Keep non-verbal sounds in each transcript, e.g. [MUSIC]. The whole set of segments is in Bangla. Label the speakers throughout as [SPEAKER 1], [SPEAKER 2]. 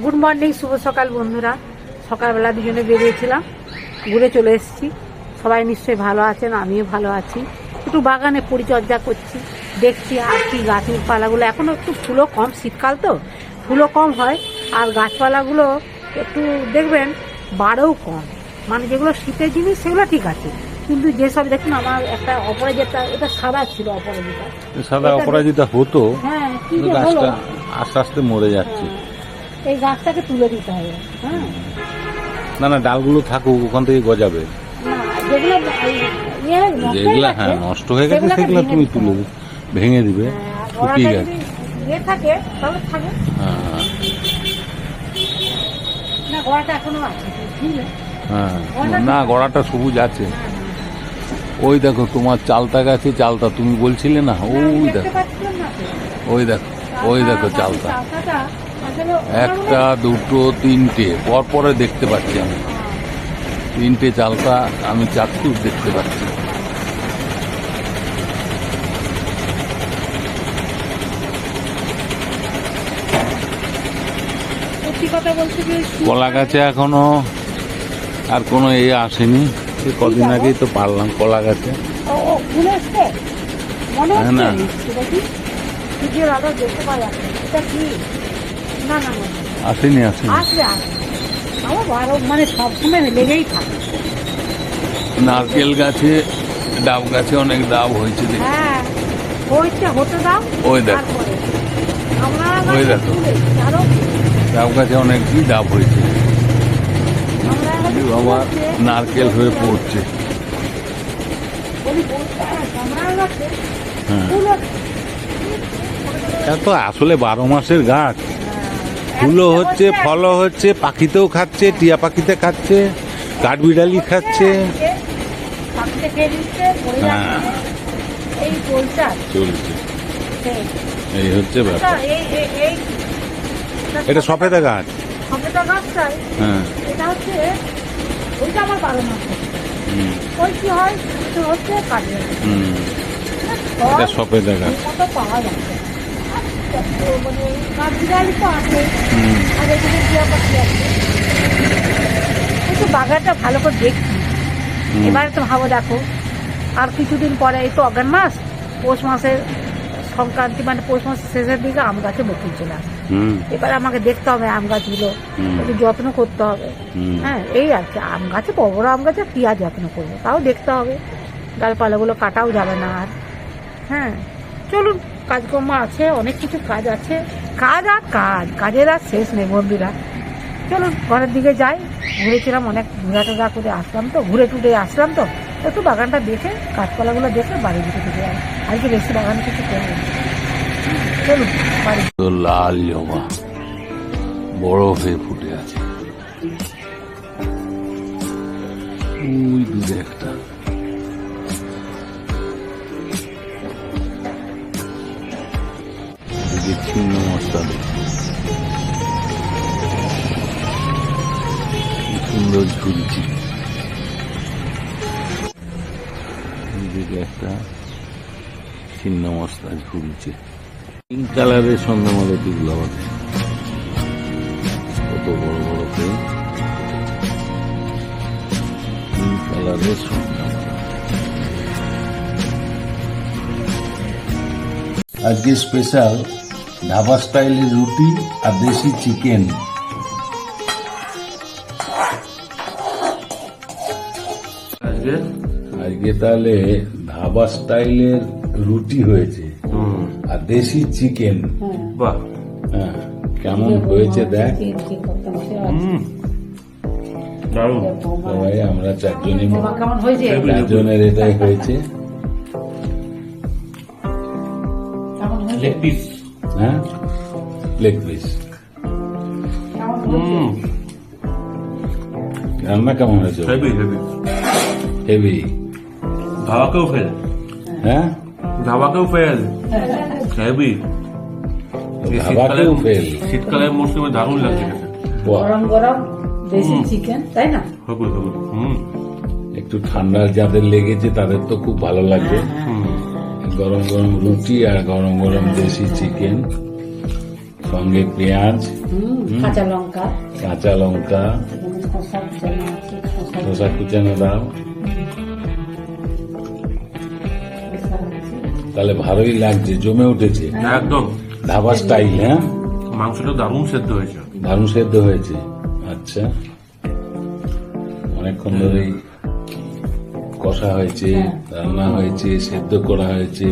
[SPEAKER 1] গুড মর্নিং শুভ সকাল বন্ধুরা। সকালবেলা দুজনে বেরিয়েছিলাম ঘুরে চলে এসেছি। সবাই নিশ্চয়ই ভালো আছেন আমিও ভালো আছি। একটু বাগানে পরিচর্যা করছি দেখছি আর কি গাছের পালাগুলো। এখনও একটু ফুলও কম শীতকাল তো ফুলও কম হয়। আর গাছপালাগুলো একটু দেখবেন বাড়েও কম। মানে যেগুলো শীতের জিনিস সেগুলো ঠিক আছে। কিন্তু যেসব দেখুন আমার একটা অপরাজিতা এটা সাদা ছিল অপরাজিতা।
[SPEAKER 2] সাদা অপরাজিতা হতো
[SPEAKER 1] হ্যাঁ
[SPEAKER 2] আস্তে আস্তে মরে যাচ্ছে।
[SPEAKER 1] এই গাছটাকে তুলে দিতে হবে হ্যাঁ?
[SPEAKER 2] না না ডালগুলো থাকুক ওখান থেকে গজাবে।
[SPEAKER 1] যেগুলো ইয়ে হয়ে
[SPEAKER 2] হ্যাঁ নষ্ট হয়ে গেছে সেগুলো তুমি তুলে ভেঙে দিবে
[SPEAKER 1] হ্যাঁ,
[SPEAKER 2] শুকিয়ে গেছে।
[SPEAKER 1] ইয়ে থাকে তাহলে থাকে।
[SPEAKER 2] হ্যাঁ।
[SPEAKER 1] না গোড়াটা এখনও আছে
[SPEAKER 2] হ্যাঁ না গড়াটা সবুজ আছে। ওই দেখো তোমার চালতা গাছে চালতা তুমি বলছিলে না?
[SPEAKER 1] না,
[SPEAKER 2] ওই দেখো।
[SPEAKER 1] না।
[SPEAKER 2] ওই দেখো ওই দেখো
[SPEAKER 1] চালতা-
[SPEAKER 2] একটা দুটো তিনটে। পর পরে দেখতে পাচ্ছি আমি। তিনটে চালতা আমি চাক্ষুষ দেখতে পাচ্ছি। কলা গাছে এখনও আর কোনো এ আসেনি। কদিন আগেই তো পারলাম কলা গাছে। না।
[SPEAKER 1] না না না।
[SPEAKER 2] আসেনি আসেনি।
[SPEAKER 1] আসবে আসবে। আমার বারো মানে সবসময় লেগেই থাকে।
[SPEAKER 2] নারকেল গাছে ডাব গাছে অনেক ডাব হয়েছে
[SPEAKER 1] হ্যাঁ হয়েছে হতে দাও।
[SPEAKER 2] ওই দেখো। ওই দেখো। ডাব গাছে অনেক ডাব হয়েছে।
[SPEAKER 1] আমরা
[SPEAKER 2] বাবা নারকেল হয়ে পড়ছে।
[SPEAKER 1] হ্যাঁ,
[SPEAKER 2] হ্যাঁ।
[SPEAKER 1] ফুল হচ্ছে।
[SPEAKER 2] এটা তো আসলে বারো মাসের গাছ। ফুলও হচ্ছে ফলও হচ্ছে পাখিতেও খাচ্ছে টিয়া পাখিতে খাচ্ছে কাঠবিড়ালি খাচ্ছে। হ্যাঁ। চলছে এই হচ্ছে ব্যাপার।
[SPEAKER 1] এই
[SPEAKER 2] এটা সফেদা গাছ।
[SPEAKER 1] গাছটাই
[SPEAKER 2] হ্যাঁ।
[SPEAKER 1] এটা হচ্ছে ওইটা আমার ওই কি হয়? হচ্ছে কাজে
[SPEAKER 2] হুম। এটা সফেদা গাছ।
[SPEAKER 1] মতো পাওয়া যাচ্ছে। মানে কাঠবিড়ালি তো আছে আর এখানে টিয়া পাখি আছে একটু বাগানটা ভালো করে দেখছি। এবারে তো ভাবো দেখো আর কিছুদিন পরে এই তো অগ্রাণ মাস পৌষ মাসের সংক্রান্তি মানে পৌষ মাসের শেষের দিকে আম গাছে বকুল চলে আসে। এবার আমাকে দেখতে হবে আম গাছগুলো। একটু যত্ন করতে হবে। হ্যাঁ এই আর কি আম গাছে বড় বড় আম গাছে কি আর যত্ন করব তাও দেখতে হবে। ডালপালাগুলো কাটাও যাবে না আর। হ্যাঁ চলুন। কাজকর্ম আছে, অনেক কিছু কাজ আছে। কাজ আর কাজ, কাজের আর শেষ নেই বন্ধুরা চলুন ঘরের দিকে যাই। ঘুরেছিলাম অনেক ঘোরা টোরা করে আসলাম তো, ঘুরে টুরে আসলাম তো। একটু বাগানটা দেখে, গাছপালাগুলো দেখে বাড়ির দিকে চলে যাই। আজকে বেশি বাগান কিছু করব। চলুন বাড়ি।
[SPEAKER 2] লাল বড় হয়ে ফুটে আছে। ওই একটা। এদিকে ছিন্ন মশলা সুন্দর ঝুলছি। একটা ছিন্ন মশলা ঝুলছে। পিঙ্ক কালারের সন্ধ্যামালতিগুলো আবার কত বড় বড় পেয়ে পিঙ্ক কালারের আজকে স্পেশাল ধাবা স্টাইলের রুটি আর দেশি চিকেন
[SPEAKER 3] আজকে?
[SPEAKER 2] আজকে তাহলে ধাবা স্টাইলের রুটি হয়েছে আর দেশি চিকেন
[SPEAKER 3] বাহ।
[SPEAKER 2] হ্যাঁ কেমন হয়েছে দেখ।
[SPEAKER 3] দারুণ।
[SPEAKER 2] সবাই আমরা চারজনই
[SPEAKER 1] তোমার
[SPEAKER 2] চারজনের এটাই হয়েছে।
[SPEAKER 1] হয়েছে?
[SPEAKER 3] লেগ পিস
[SPEAKER 2] হ্যাঁ? লেগ পিস রান্না কেমন হয়েছে?
[SPEAKER 3] হেভি হেভি
[SPEAKER 2] হেভি
[SPEAKER 3] ধাবাকেও ফেল
[SPEAKER 2] হ্যাঁ?
[SPEAKER 3] ধাবাকেও ফেল হেভি
[SPEAKER 2] ধাবাকেও ফেল
[SPEAKER 3] শীতকালের মৌসুমে দারুণ লাগছে
[SPEAKER 1] গরম গরম দেশি চিকেন তাই না?
[SPEAKER 3] হবে হবে। হুম।
[SPEAKER 2] একটু ঠান্ডা যাদের লেগেছে তাদের তো খুব ভালো লাগবে
[SPEAKER 3] হুম।
[SPEAKER 2] গরম গরম রুটি আর গরম গরম দেশি চিকেন সঙ্গে পেঁয়াজ
[SPEAKER 1] কাঁচা লঙ্কা।
[SPEAKER 2] কাঁচা লঙ্কা
[SPEAKER 1] শসা কুচানো শসা
[SPEAKER 2] দাও তাহলে ভালোই লাগছে জমে উঠেছে।
[SPEAKER 3] একদম।
[SPEAKER 2] ধাবা স্টাইল হ্যাঁ?
[SPEAKER 3] মাংসটা দারুণ সেদ্ধ হয়েছে।
[SPEAKER 2] দারুণ সেদ্ধ হয়েছে। আচ্ছা। অনেকক্ষণ ধরেই কষা হয়েছে রান্না হয়েছে সেদ্ধ করা হয়েছে।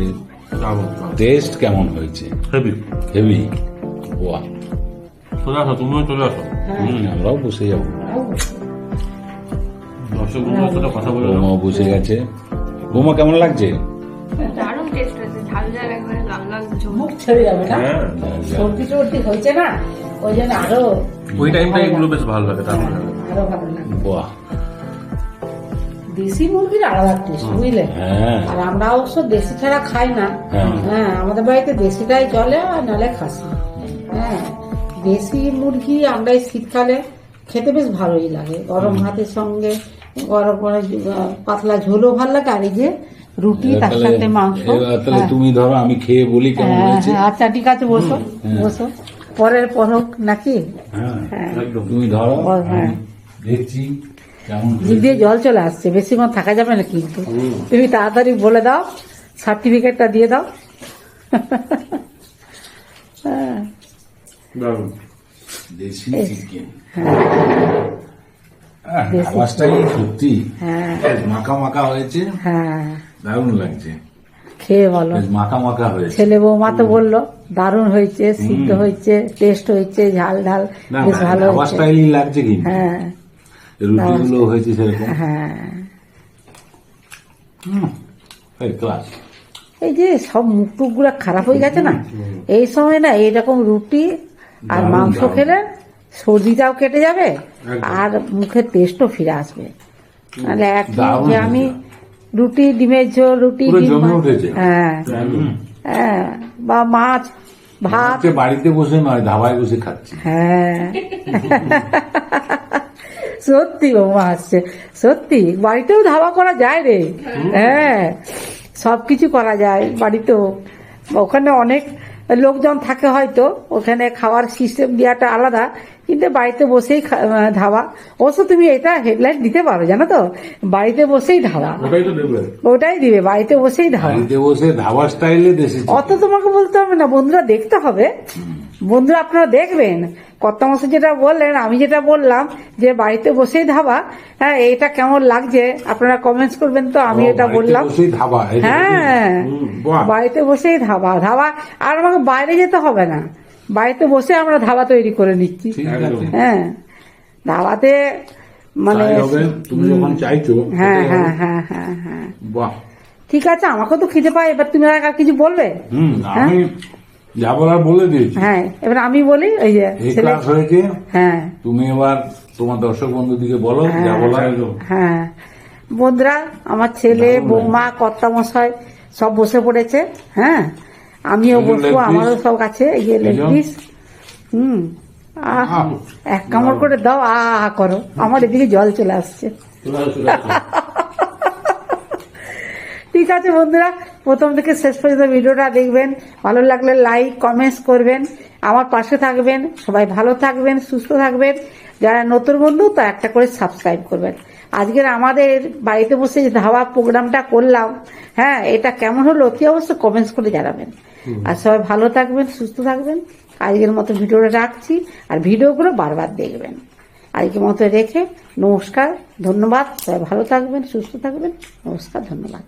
[SPEAKER 2] টেস্ট কেমন হয়েছে?
[SPEAKER 3] হেভি
[SPEAKER 2] হেভি বাহ।
[SPEAKER 3] চলে আসো তুমিও চলে আসো।
[SPEAKER 2] হুম, আমরাও বসে যাব।
[SPEAKER 3] দর্শক বন্ধুদের সাথে কথা বলে।
[SPEAKER 2] বসে গেছে। বৌমা কেমন লাগছে?
[SPEAKER 4] দারুণ টেস্ট হয়েছে ঝাল ঝাল একবারে লাল লাল
[SPEAKER 1] মুখ ছেড়ে যাবে না?
[SPEAKER 3] হ্যাঁ।
[SPEAKER 1] সর্দি হয়েছে না? ওই জন্য আরও
[SPEAKER 3] ওই টাইমটা এগুলো বেশ ভালো লাগে দারুণ লাগে
[SPEAKER 1] আরও ভালো লাগে।
[SPEAKER 2] বাহ।
[SPEAKER 1] দেশি মুরগির আলাদা টেস্ট বুঝলে?
[SPEAKER 2] হ্যাঁ।
[SPEAKER 1] আর আমরা অবশ্য দেশি ছাড়া খাই না।
[SPEAKER 2] হ্যাঁ।
[SPEAKER 1] হ্যাঁ আমাদের বাড়িতে দেশিটাই চলে আর নালে খাসি। হ্যাঁ দেশি মুরগি আমরা এই শীতকালে খেতে বেশ ভালোই লাগে। গরম ভাতের সঙ্গে গরম করে পাতলা ঝোলও ভালো লাগে আর এই যে রুটি তার সাথে মাংস
[SPEAKER 2] তাহলে
[SPEAKER 1] হ্যাঁ।
[SPEAKER 2] তুমি ধরো আমি খেয়ে বলি কেমন
[SPEAKER 1] হ্যাঁ,
[SPEAKER 2] হয়েছে।
[SPEAKER 1] হ্যাঁ, আচ্ছা ঠিক আছে বসো বসো। পরের পরক নাকি?
[SPEAKER 2] হ্যাঁ তুমি ধরো
[SPEAKER 1] হ্যাঁ।
[SPEAKER 2] দেখছি।
[SPEAKER 1] জিভ দিয়ে জল চলে আসছে। বেশিক্ষণ থাকা যাবে না কিন্তু। তুমি তাড়াতাড়ি বলে দাও সার্টিফিকেটটা দিয়ে দাও। হ্যাঁ,
[SPEAKER 2] সত্যি।
[SPEAKER 1] হ্যাঁ।
[SPEAKER 2] মাখা মাখা হয়েছে।
[SPEAKER 1] হ্যাঁ।
[SPEAKER 2] দারুণ লাগছে।
[SPEAKER 1] খেয়ে বলো।
[SPEAKER 2] বেশ মাখা মাখা হয়েছে।
[SPEAKER 1] ছেলে বৌমা তো বলল দারুণ হয়েছে সিদ্ধ হয়েছে টেস্ট হয়েছে ঝাল ঝাল। বেশ ভালো
[SPEAKER 2] লাগছে
[SPEAKER 1] হ্যাঁ।
[SPEAKER 2] রুটিগুলো হয়েছে সেরকম।
[SPEAKER 1] হ্যাঁ।
[SPEAKER 2] ক্লাস
[SPEAKER 1] এই যে সব মুখ টুকগুলা খারাপ হয়ে গেছে না? এই সময় না এইরকম রুটি আর মাংস। খেলে সর্দিটাও কেটে যাবে আর মুখের টেস্টও ফিরে আসবে। নাহলে এক যে আমি রুটি ডিমের ঝোল রুটি। হ্যাঁ। হ্যাঁ বা মাছ ভাত।
[SPEAKER 2] বাড়িতে বসে নয় ধাবায় বসে খাচ্ছি।
[SPEAKER 1] হ্যাঁ। [LAUGHS] সত্যি বৌমা আসছে। সত্যি, বাড়িতেও ধাবা করা যায় রে। হ্যাঁ সব কিছু করা যায় বাড়িতেও। ওখানে অনেক লোকজন থাকে হয়তো, ওখানে খাওয়ার সিস্টেম দেওয়াটা আলাদা। কিন্তু বাড়িতে বসেই ধাবা অবশ্য তুমি এটা হেডলাইন দিতে পারো জানো তো? বাড়িতে বসেই ধাবা
[SPEAKER 3] ওটাই দেবে।
[SPEAKER 1] বাড়িতে বসেই
[SPEAKER 2] বাড়িতে বসে স্টাইলে
[SPEAKER 1] অত তোমাকে বলতে হবে না বন্ধুরা দেখতে হবে। বন্ধুরা আপনারা দেখবেন কত মাসে যেটা বললেন আমি যেটা বললাম যে বাড়িতে বসেই ধাবা হ্যাঁ এটা কেমন লাগছে? আপনারা কমেন্টস করবেন তো আমি এটা বললাম। হ্যাঁ বাড়িতে বসেই ধাবা ধাবা আর আমাকে বাইরে যেতে হবে না। বাড়িতে বসে আমরা ধাবা তৈরি করে নিচ্ছি। হ্যাঁ। ধাবাতে মানে
[SPEAKER 2] তুমি যখন চাইছো
[SPEAKER 1] হ্যাঁ হ্যাঁ হ্যাঁ হ্যাঁ হ্যাঁ।
[SPEAKER 2] বাহ।
[SPEAKER 1] ঠিক আছে আমাকেও তো খিদে পাই এবার তুমি আর কিছু বলবে?
[SPEAKER 2] হুম আমি যা বলার বলে দিয়েছি।
[SPEAKER 1] হ্যাঁ এবার আমি বলি ওই যে
[SPEAKER 2] ক্লাস হয়েছে
[SPEAKER 1] হ্যাঁ
[SPEAKER 2] তুমি এবার তোমার দর্শক বন্ধুদিকে বলো যা বলার
[SPEAKER 1] হ্যাঁ। বন্ধুরা আমার ছেলে বৌমা কর্তা মশাই সব বসে পড়েছে হ্যাঁ। আমিও বসবো আমারও সব আছে এই যে লেগ পিস হুম আহ,
[SPEAKER 2] আহ,
[SPEAKER 1] এক কামড় করে দাও আ করো। আমার এদিকে জল চলে আসছে। [LAUGHS] ঠিক আছে বন্ধুরা প্রথম থেকে শেষ পর্যন্ত ভিডিওটা দেখবেন। ভালো লাগলে লাইক কমেন্টস করবেন। আমার পাশে থাকবেন। সবাই ভালো থাকবেন সুস্থ থাকবেন। যারা নতুন বন্ধু তা একটা করে সাবস্ক্রাইব করবেন। আজকের আমাদের বাড়িতে বসে যে ধাবা প্রোগ্রামটা করলাম হ্যাঁ এটা কেমন হলো অতি অবশ্য কমেন্টস করে জানাবেন। আর সবাই ভালো থাকবেন, সুস্থ থাকবেন। আজকের মতো ভিডিওটা রাখছি। আর ভিডিওগুলো বারবার দেখবেন। আজকের মতো রেখে নমস্কার, ধন্যবাদ। সবাই ভালো থাকবেন, সুস্থ থাকবেন। নমস্কার, ধন্যবাদ।